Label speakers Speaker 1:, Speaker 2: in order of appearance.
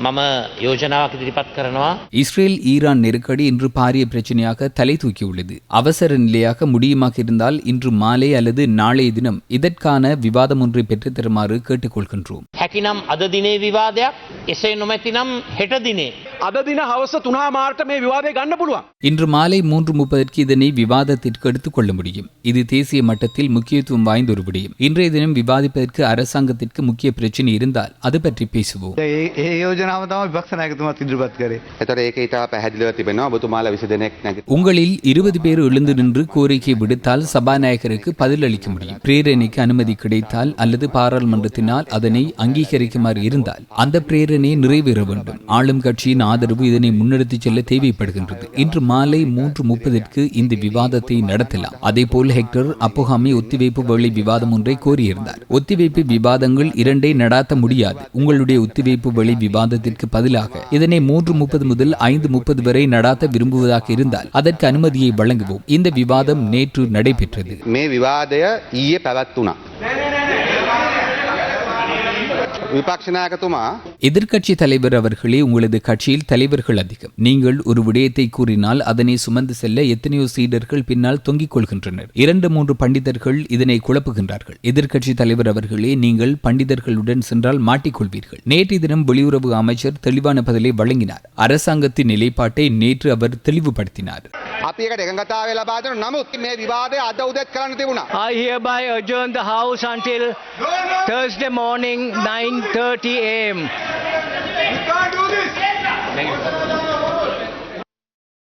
Speaker 1: මම යෝජනාවක් ඉදිරිපත් කරනවා
Speaker 2: இஸ்ரேல் ஈரான் நெருக்கடி இன்று பாரிய பிரச்சனையாக தலை தூக்கியுள்ளது அவசர நிலையாக முடியுமாக இருந்தால் இன்று மாலை அல்லது நாளைய தினம் இதற்கான விவாதம் ஒன்றை பெற்றுத் தருமாறு கேட்டுக்கொள்கின்றோம்
Speaker 1: හැකිනම් අද දිනේ විවාදයක් එසේ නොමැතිනම් හෙට දිනේ
Speaker 2: இன்று மாலை மூன்று முப்பதற்கு இதனை விவாதத்திற்கு எடுத்துக் கொள்ள முடியும். இது தேசிய மட்டத்தில் முக்கியத்துவம் வாய்ந்த ஒரு விடயம். இன்றைய தினம் விவாதிப்பதற்கு அரசாங்கத்திற்கு முக்கிய பிரச்சனை இருந்தால் அது பற்றி பேசுவோம். உங்களில் இருபது பேர் எழுந்து நின்று கோரிக்கை விடுத்தால் சபாநாயகருக்கு பதில் அளிக்க முடியும். பிரேரணைக்கு அனுமதி கிடைத்தால் அல்லது பாராளுமன்றத்தினால் அதனை அங்கீகரிக்குமாறு இருந்தால் அந்த பிரேரணையை நிறைவேற வேண்டும். ஆளும் கட்சியின் ஆதரவு இதனை முன்னெடுத்துச் செல்ல தேவைப்படுகின்றது. இன்று மாலை மூன்று முப்பதற்கு இந்த விவாதத்தை நடத்தலாம். அதே போல் ஹெக்டர் அப்போகாமி ஒத்திவைப்பு வழி விவாதம் ஒன்றை கோரியிருந்தார். ஒத்திவைப்பு விவாதங்கள் இரண்டை நடாத்த முடியாது. உங்களுடைய ஒத்திவைப்பு வழி விவாதத்திற்கு பதிலாக இதனை மூன்று முப்பது முதல் ஐந்து முப்பது வரை நடாத்த விரும்புவதாக இருந்தால் அதற்கு அனுமதியை வழங்குவோம். இந்த விவாதம் நேற்று நடைபெற்றது.
Speaker 3: மே விவாதய
Speaker 2: எதிர்கட்சி தலைவர் அவர்களே உங்களது கட்சியில் தலைவர்கள் அதிகம். நீங்கள் ஒரு விடயத்தை கூறினால் அதனை சுமந்து செல்ல எத்தனையோ சீடர்கள் பின்னால் தொங்கிக் கொள்கின்றனர். இரண்டு மூன்று பண்டிதர்கள் இதனை குழப்புகின்றார்கள். எதிர்கட்சி தலைவர் அவர்களே நீங்கள் பண்டிதர்களுடன் சென்றால் மாட்டிக்கொள்வீர்கள். நேற்று தினம் வெளியுறவு அமைச்சர் தெளிவான பதிலை வழங்கினார். அரசாங்கத்தின் நிலைப்பாட்டை நேற்று அவர் தெளிவுபடுத்தினார்.
Speaker 3: අපි එකට එකඟතාව ලබාදන නමුත් මේ විවාදය අද උදෙත් කරන්න තිබුණා.
Speaker 4: I hereby adjourn the House until Thursday morning 9:30 a.m.